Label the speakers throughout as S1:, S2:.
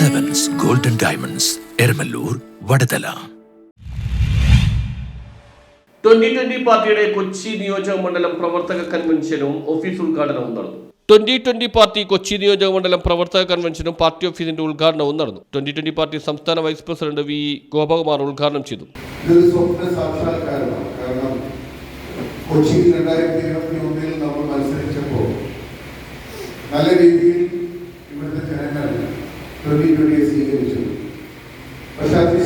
S1: Diamonds Eramallur Vadathala
S2: twenty twenty പാർട്ടിയുടെ കൊച്ചി നിയോജക മണ്ഡലം പ്രവർത്തക കൺവെൻഷനും ഓഫീസ് ഉദ്ഘാടനവും നടന്നു. ട്വന്റി ട്വന്റി പാർട്ടി കൊച്ചി നിയോജക മണ്ഡലം പ്രവർത്തക കൺവെൻഷനും പാർട്ടി ഓഫീസിന്റെ ഉദ്ഘാടനവും നടന്നു. ട്വന്റി ട്വന്റി പാർട്ടി സംസ്ഥാന വൈസ് പ്രസിഡന്റ് വി. ഗോപകുമാർ ഉദ്ഘാടനം ചെയ്തു.
S3: കൊച്ചിയിൽ രണ്ടായിരത്തി ഇരുപത്തി ഒന്നിൽ നമ്മൾ മത്സരിച്ചപ്പോൾ നല്ല രീതിയിൽ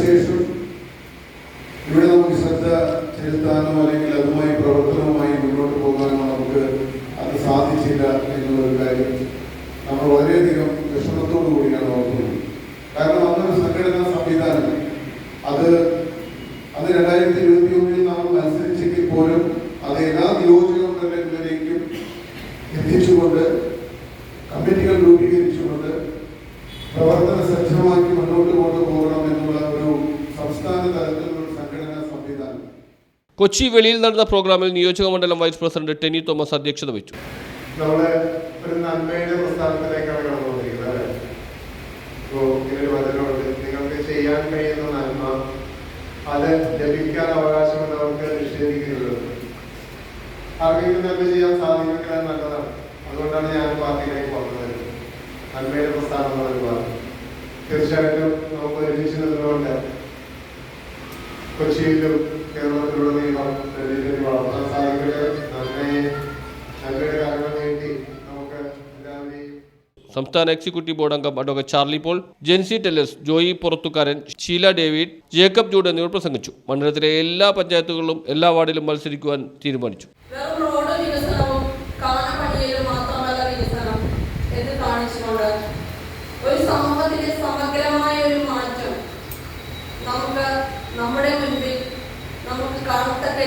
S3: അതിനുശേഷം ഇവിടെ നമുക്ക് ശ്രദ്ധ ചെലുത്താനോ അല്ലെങ്കിൽ അതുമായി പ്രവർത്തനവുമായി മുന്നോട്ട് പോകാനോ നമുക്ക് അത് സാധിച്ചില്ല എന്നുള്ളൊരു കാര്യം നമ്മൾ വളരെയധികം വിഷമത്തോടു കൂടിയാണ് ഓർക്കുന്നത്. കാരണം അന്നൊരു സംഘടനാ സംവിധാനം. അത് അത് രണ്ടായിരത്തി ഇരുപത്തി ഒന്നിൽ നാം മത്സരിച്ചെങ്കിൽ പോലും അത് എല്ലാ നിയോജക മണ്ഡലങ്ങളിലേക്കും എത്തിച്ചുകൊണ്ട് കമ്മിറ്റികൾ രൂപീകരിച്ചുകൊണ്ട് പ്രവർത്തന സജ്ജമാക്കി മുന്നോട്ട് കൊണ്ടുപോകണം എന്നുള്ള ഒരു സംസ്ഥാന തലത്തിലുള്ള ഒരു സംഘടനാ സംവിധാനം
S2: കൊച്ചി വെളിയിൽ നടന്ന പ്രോഗ്രാമിൽ നിയോജക മണ്ഡലം വൈസ് പ്രസിഡന്റ് ടെനി തോമസ് അധ്യക്ഷത വഹിച്ചു.
S4: ചെയ്യാൻ കഴിയുന്ന ചെയ്യാൻ നല്ലതാണ്. അതുകൊണ്ടാണ് ഞാൻ പാർട്ടിയിലേക്ക് വന്നത്. നന്മയുടെ പ്രസ്ഥാനം എന്ന് തീർച്ചയായിട്ടും നമുക്ക് ഒരുമിച്ച് നിന്നുകൊണ്ട് കൊച്ചിയിലും കേരളത്തിലുടനീളം രീതിയിൽ വളർത്താൻ സാധിക്കട്ടെ നന്മയെ നന്മയുടെ കാര്യങ്ങൾ വേണ്ടി നമുക്ക് എല്ലാവരെയും
S2: സംസ്ഥാന എക്സിക്യൂട്ടീവ് ബോർഡ് അംഗം advocate Charlie Paul Jency Tellus Joy Purathukaran Sheela David Jacob Jude എന്നിവർ പ്രസംഗിച്ചു. മണ്ഡലത്തിലെ എല്ലാ പഞ്ചായത്തുകളിലും എല്ലാ വാർഡിലും മത്സരിക്കുവാൻ തീരുമാനിച്ചു.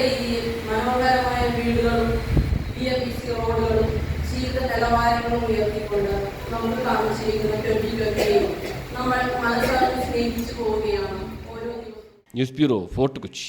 S5: രീതിയിൽ മനോഹരമായ വീടുകളും ബി എം പി സി റോഡുകളും ജീവിത നിലവാരങ്ങളും ഉയർത്തിക്കൊണ്ട് നമുക്ക് കാണിച്ചിരിക്കുന്ന ട്വന്റി ട്വന്റിയും നമ്മൾ മനസ്സറിഞ്ഞ് സ്നേഹിച്ചു പോവുകയാണ് ഓരോ
S2: ന്യൂസ് ബ്യൂറോ ഫോർട്ട് കൊച്ചി.